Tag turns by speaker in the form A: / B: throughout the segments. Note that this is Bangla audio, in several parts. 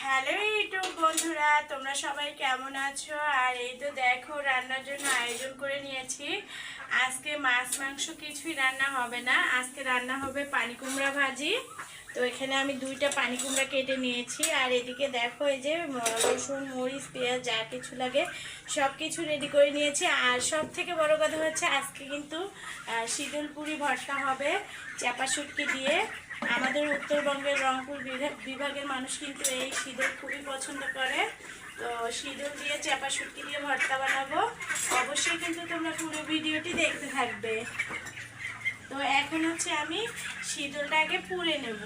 A: হ্যালো ইউটিউব বন্ধুরা তোমরা সবাই কেমন আছো? আর এই তো দেখো রান্নার জন্য আয়োজন করে নিয়েছি। আজকে মাছ মাংস কিছুই রান্না হবে না। আজকে রান্না হবে পানি কুমড়া ভাজি। তো এখানে আমি দুইটা পানি কুমড়া কেটে নিয়েছি। আর এদিকে দেখো এই যে রসুন মরিচ পেঁয়াজ যা কিছু লাগে সব কিছু রেডি করে নিয়েছি। আর সব থেকে বড় কথা হচ্ছে আজকে কিন্তু আহ, শীতলপুরি ভর্তা হবে চাপা শুটকি দিয়ে। আমাদের উত্তরবঙ্গের রংপুর বিভা- বিভাগের মানুষ কিন্তু এই শীতল খুবই পছন্দ করে। তো শীতল দিয়ে চাপা শুটকি দিয়ে ভর্তা বানাবো। অবশ্যই কিন্তু তোমরা পুরো ভিডিওটি দেখতে থাকবে। তো এখন হচ্ছে আমি শীতলটা আগে পুড়ে নেব।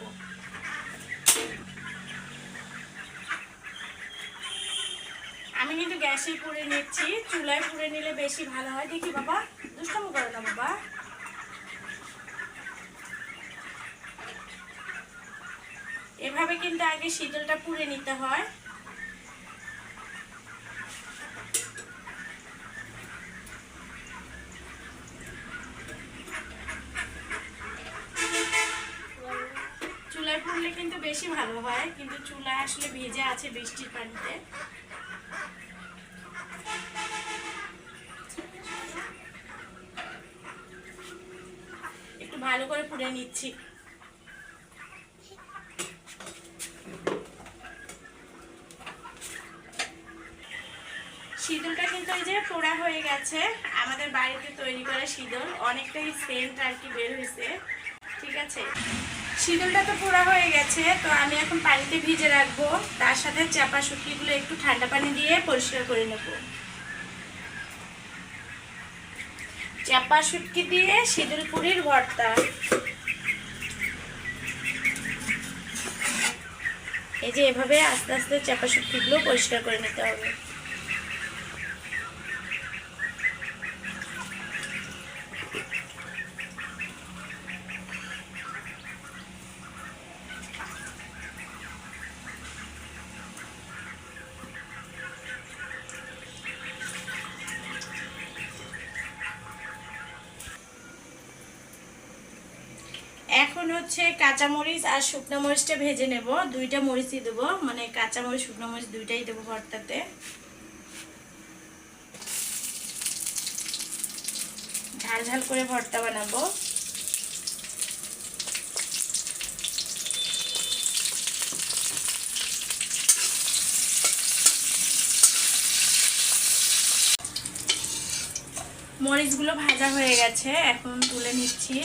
A: আমি কিন্তু গ্যাসেই পুড়ে নিচ্ছি। চুলায় পুড়ে নিলে বেশি ভালো হয়। দেখি বাবা, দুষ্টম করো না বাবা। এভাবে কিন্তু আগে শীতলটা পুড়ে নিতে হয়। চুলায় পুড়লে কিন্তু বেশি ভালো হয়, কিন্তু চুলায় আসলে ভেজে আছে বৃষ্টির পানিতে। একটু ভালো করে পুড়ে নিচ্ছি। শীতলটা কিন্তু এই যে পোড়া হয়ে গেছে। আমাদের বাড়িতে তৈরি করা শীতল অনেকটাই সেন্ট আর কি বের হয়েছে। ঠিক আছে? শীতলটা তো পোড়া হয়ে গেছে, তো আমি এখন পানিতে ভিজে রাখব। তার সাথে চাপা শুটকিগুলো একটু ঠান্ডা পানি দিয়ে পরিষ্কার করে নেব। চাপা শুটকি দিয়ে সিঁদুর পুরির ভর্তা। এই যে এভাবে আস্তে আস্তে চাপা শুক্তিগুলো পরিষ্কার করে নিতে হবে। এখন হচ্ছে কাঁচা মরিচ আর শুকনো মরিচটা ভেজে নেব। দুইটা মরিচই দেবো মানে কাঁচা মরিচ, শুকনো মরিচ দুইটাই দেবো ভর্তাতে। ঝাল ঝাল করে ভর্তা বানাবো। মরিচগুলো ভাজা হয়ে গেছে, এখন তুলে নিচ্ছি।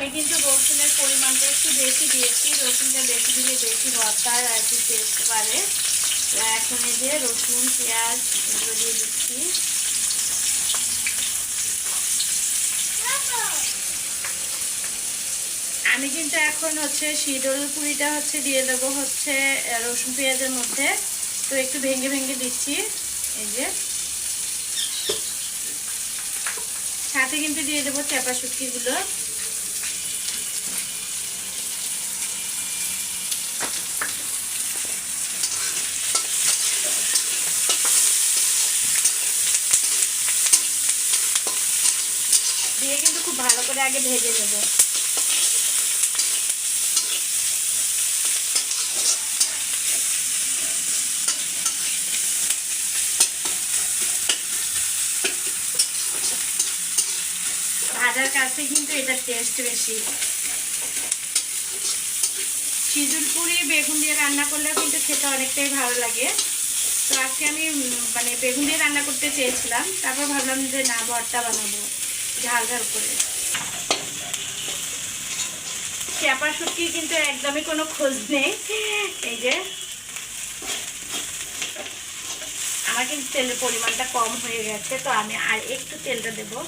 A: আমি কিন্তু রসুনের পরিমাণটা একটু বেশি দিয়েছি, রসুনটা বেশি দিলে বেশি ভর্তার আর কি টেস্ট পারে তো এখন এই যে রসুন, পেঁয়াজ এগুলো দিয়ে দিচ্ছি। আমি কিন্তু এখন হচ্ছে শীতল পুরিটা হচ্ছে দিয়ে দেবো হচ্ছে রসুন, পেঁয়াজের মধ্যে। তো একটু ভেঙে ভেঙে দিচ্ছি, এই যে। সাথে কিন্তু দিয়ে দেবো চাপা শুটকিগুলো দিয়ে কিন্তু খুব ভালো করে আগে ভেজে নেব। ভাজার কাছে কিন্তু এটার টেস্ট বেশি। সিজুল পুরি, বেগুন দিয়ে রান্না করলেও কিন্তু খেতে অনেকটাই ভালো লাগে। তো আজকে আমি মানে বেগুন দিয়ে রান্না করতে চেয়েছিলাম, তারপর ভাবলাম যে না, ভর্তা বানাবো। ঝাল ঝাল করে। চাপা শুটকি কিন্তু একদমই কোনো খোঁজ নেই। এই যে। আমার কিন্তু তেলের পরিমাণটা কম হয়ে গেছে, তো আমি আর একটু তেলটা দেবো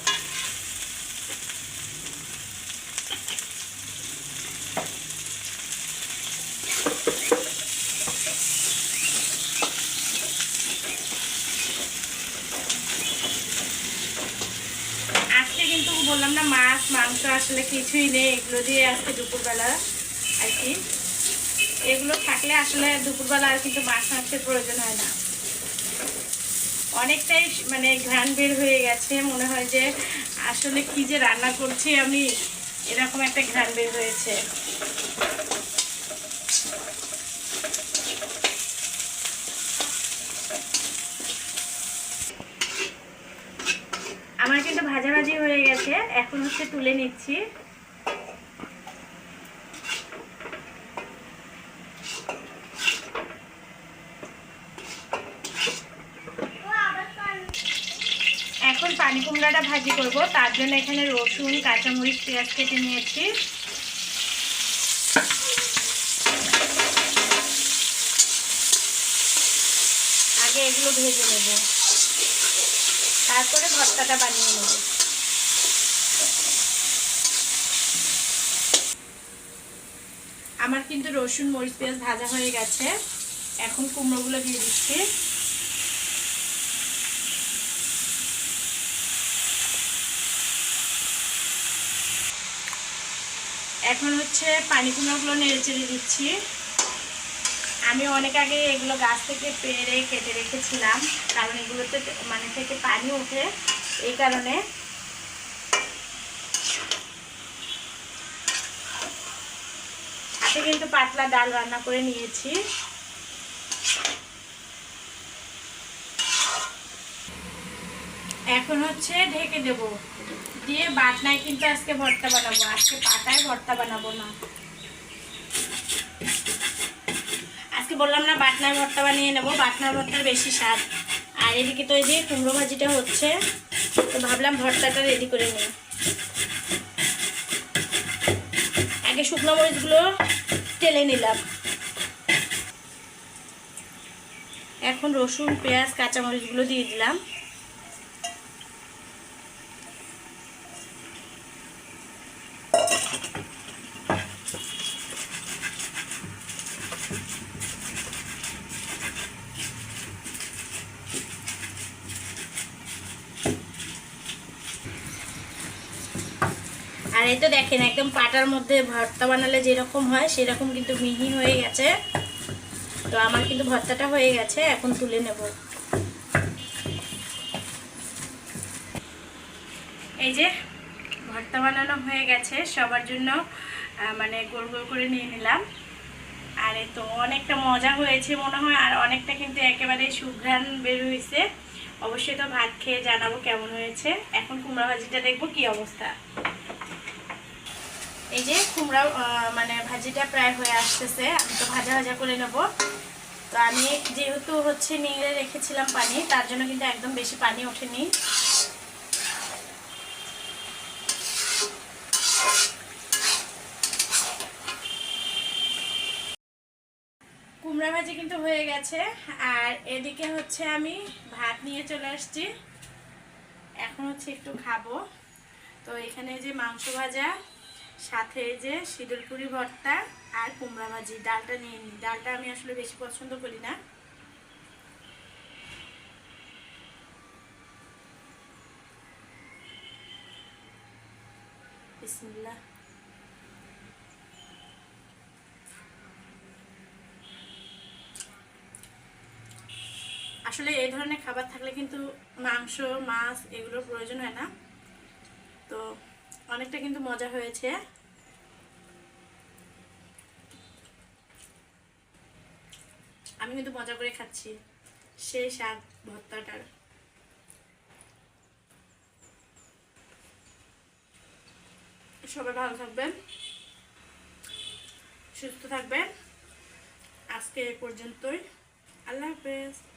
A: আজকে কিন্তু বললাম না মাছ মাংস আসলে কিছুই নেই, এগুলো দিয়ে আজকে দুপুরবেলা আর কি। এগুলো থাকলে আসলে দুপুরবেলা আর কিন্তু মাছ মাংসের প্রয়োজন হয় না। অনেকটাই মানে ঘ্রাণ বের হয়ে গেছে, মনে হয় যে আসলে কি যে রান্না করছি আমি, এরকম একটা ঘ্রাণ বের হয়েছে। আমার কিন্তু ভাজাভাজি হয়ে গেছে। এখন হচ্ছে তুলে নিচ্ছি। এখন পানি কুমড়াটা ভাজি করব। তার জন্য এখানে রসুন, কাঁচামরিচ, পেঁয়াজ কেটে নিয়েছি। আগে এগুলো ভেজে নেব। তারপরে ভর্তাটা বানিয়ে নেব। আমার কিন্তু রসুন, মরিচ, পেঁয়াজ ভাজা হয়ে গেছে। এখন কুমড়োগুলো দিয়ে দিচ্ছি। এখন হচ্ছে পানি কুমড়োগুলো নেড়ে চেড়ে দিচ্ছি। আমি অনেক আগে এগুলো গাছ থেকে পেরে কেটে রেখেছিলাম, কারণ এগুলোতে মানে থেকে পানি ওঠে, এই কারণে। কিন্তু পাতলা ডাল রান্না করে নিয়েছি। এখন হচ্ছে ঢেকে দেব। দিয়ে বাটনায় কিন্তু আজকে ভর্তা বানাবো, আজকে পাতায় ভর্তা বানাবো না। আজকে বললাম না, বাটনার ভর্তা বানিয়ে নেব। বাটনার ভর্তার বেশি স্বাদ। আর এদিকে তো এই যে কুমড়ো ভাজিটা হচ্ছে, তো ভাবলাম ভর্তাটা রেডি করে নিই। আগে শুকনো মরিচগুলো টেলে নিলাম। এখন রসুন, পেঁয়াজ, কাঁচামরিচগুলো দিয়ে দিলাম। আর এই তো দেখেন, একদম পাটার মধ্যে ভর্তা বানালে যেরকম হয়, সেরকম কিন্তু মিহি হয়ে গেছে। তো আমার কিন্তু ভর্তাটা হয়ে গেছে, এখন তুলে নেব। এই যে ভর্তা বানানো হয়ে গেছে, সবার জন্য মানে গোল গোল করে নিয়ে নিলাম। আর এই তো অনেকটা মজা হয়েছে মনে হয়, আর অনেকটা কিন্তু একেবারে সুঘ্রাণ বের হয়েছে। অবশ্যই তো ভাত খেয়ে জানাব কেমন হয়েছে। এখন কুমড়া ভাজিটা দেখব কি অবস্থা। এই যে কুমড়া মানে ভাজিটা প্রায় হয়ে আসতেছে, আমি তো ভাজা ভাজা করে নেব। তো আমি যেহেতু হচ্ছে নিয়ে রেখেছিলাম পানি, তার জন্য কিন্তু একদম বেশি পানি ওঠেনি। কুমড়া ভাজি কিন্তু হয়ে গেছে, আর এদিকে হচ্ছে আমি ভাত নিয়ে চলে আসছি। এখন হচ্ছে একটু খাব। তো এখানে যে মাংস ভাজা সাথে যে সিঁদুরপুরি ভর্তা আর কুমড়া ভাজি, ডালটা নিয়ে নিই ডালটা আমি আসলে বেশি পছন্দ করি না। আসলে এই ধরনের খাবার থাকলে কিন্তু মাংস, মাছ এগুলোর প্রয়োজন হয় না। তো অনেকটা কিন্তু মজা হয়েছে। আমি কিন্তু মজা করে খাচ্ছি। সেই স্বাদ ভর্তাটার। সবাই ভালো থাকবেন। সুস্থ থাকবেন। আজকে এ পর্যন্তই। আল্লাহ হাফেজ।